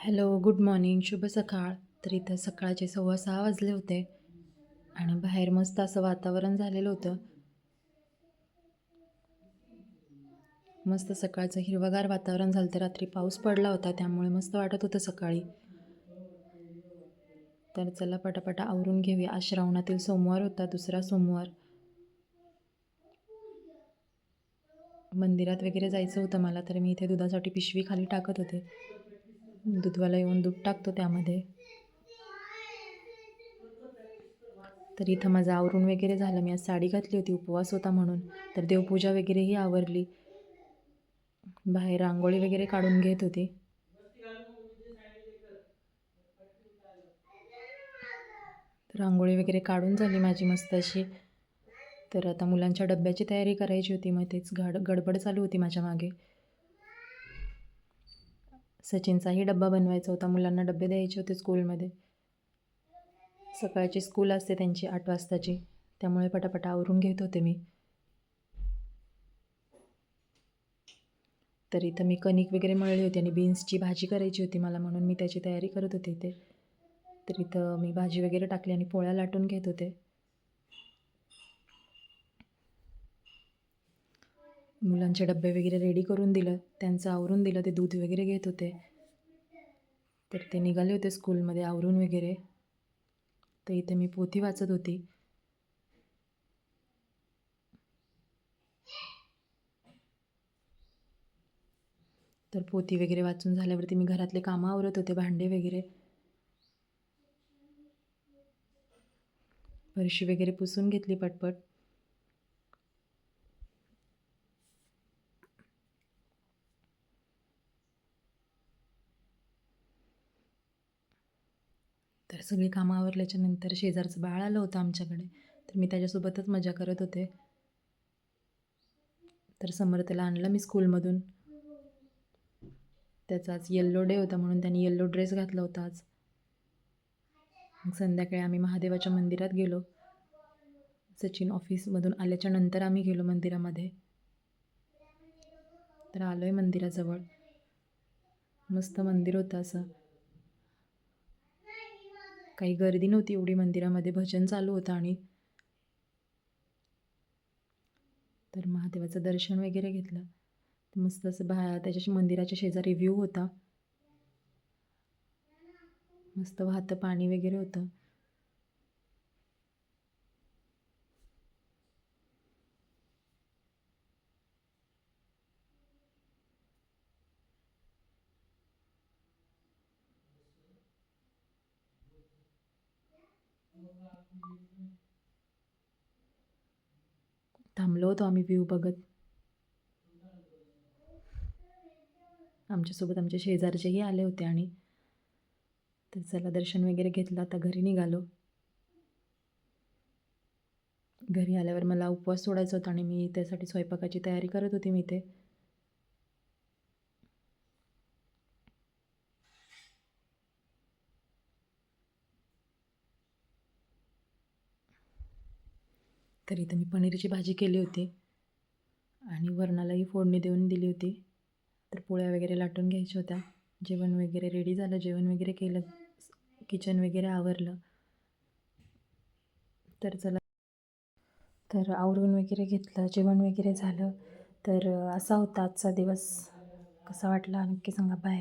Hello good morning शुभ सकाळ. तर इथं सकाळचे सव्वा सहा वाजले होते आणि बाहेर मस्त असं वातावरण झालेलं होतं. मस्त सकाळचं हिरवगार वातावरण झालं तर रात्री पाऊस पडला होता त्यामुळे मस्त वाटत होतं सकाळी. तर चला पटापटा आवरून घेऊया. आज श्रावणातील सोमवार होता दुसरा सोमवार. मंदिरात वगैरे जायचं होतं मला तर मी इथे दुधासाठी पिशवी खाली टाकत होते. दूधवाला येऊन दूध टाकतो त्यामध्ये. तर इथं माझं आवरून वगैरे झालं. मी आज साडी घातली होती उपवास होता म्हणून. तर देवपूजा वगैरेही आवरली. बाहेर रांगोळी वगैरे काढून घेत होती. रांगोळी वगैरे काढून झाली माझी मस्त अशी. तर आता मुलांच्या डब्याची तयारी करायची होती. मग तेच गड गडबड चालू होती माझ्या मागे. सचिनचाही डब्बा बनवायचा होता. मुलांना डब्बे द्यायचे होते स्कूलमध्ये. सकाळची स्कूल असते त्यांची आठ वाजताची. त्यामुळे पटापटा आवरून घेत होते मी. तर इथं मी कणिक वगैरे मळली होती आणि बीन्सची भाजी करायची होती मला म्हणून मी त्याची तयारी करत होते इथे. तर इथं मी भाजी वगैरे टाकली आणि पोळ्या लाटून घेत होते. मुलांचे डबे वगैरे रेडी करून दिलं. त्यांचं आवरून दिलं. ते दूध वगैरे घेत होते. तर ते निघाले होते स्कूलमध्ये आवरून वगैरे. तर इथे मी पोथी वाचत होती. तर पोथी वगैरे वाचून झाल्यावरती मी घरातले कामं आवरत होते. भांडे वगैरे. फरशी वगैरे पुसून घेतली पटपट. तर सगळी कामं आवरल्याच्या नंतर शेजारचं बाळ आलं होतं आमच्याकडे. तर मी त्याच्यासोबतच मजा करत होते. तर समर त्याला आणलं मी स्कूलमधून. त्याचा आज येल्लो डे होता म्हणून त्याने येल्लो ड्रेस घातला होता आज. मग संध्याकाळी आम्ही महादेवाच्या मंदिरात गेलो. सचिन ऑफिसमधून आल्याच्यानंतर आम्ही गेलो मंदिरामध्ये. तर आलो आहे मंदिराजवळ. मस्त मंदिर होतं असं. काही गर्दी नव्हती एवढी मंदिरामध्ये भजन चालू होतं आणि तर महादेवाचं दर्शन वगैरे घेतलं. मस्त असं बाहेर त्याच्या मंदिराच्या शेजारी व्ह्यू होता. मस्त वाहतं पाणी वगैरे होतं. थांबलो होतो आम्ही व्ह्यू बघत. आमच्यासोबत आमच्या शेजारचेही आले होते आणि तर चला दर्शन वगैरे घेतलं आता घरी निघालो. घरी आल्यावर मला उपवास सोडायचा होता आणि मी त्यासाठी स्वयंपाकाची तयारी करत होती मी ते तर इथं मी पनीरची भाजी केली होती. आणि वरणालाही फोडणी देऊन दिली होती. तर पोळ्या वगैरे लाटून घ्यायच्या होत्या. जेवण वगैरे रेडी झालं. जेवण वगैरे केलं. किचन वगैरे आवरलं. तर चला. तर आवरून वगैरे घेतलं. जेवण वगैरे झालं. तर असा होता आजचा दिवस. कसा वाटला? नक्की सांगा. बाय